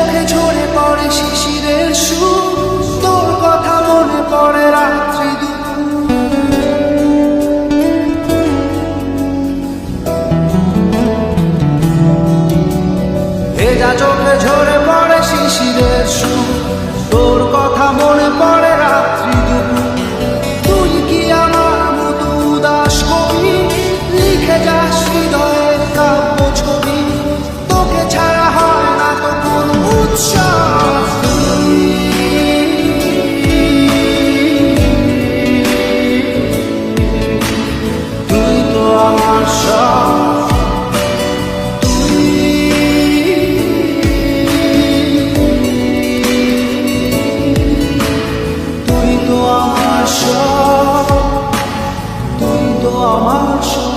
চোখে ঝরে পড়ে শিশিরের সুর। তোর কথা মনে পড়ে রাত্রি দুপুর। ভেজা চোখে ঝরে আসো তুমি তো আমার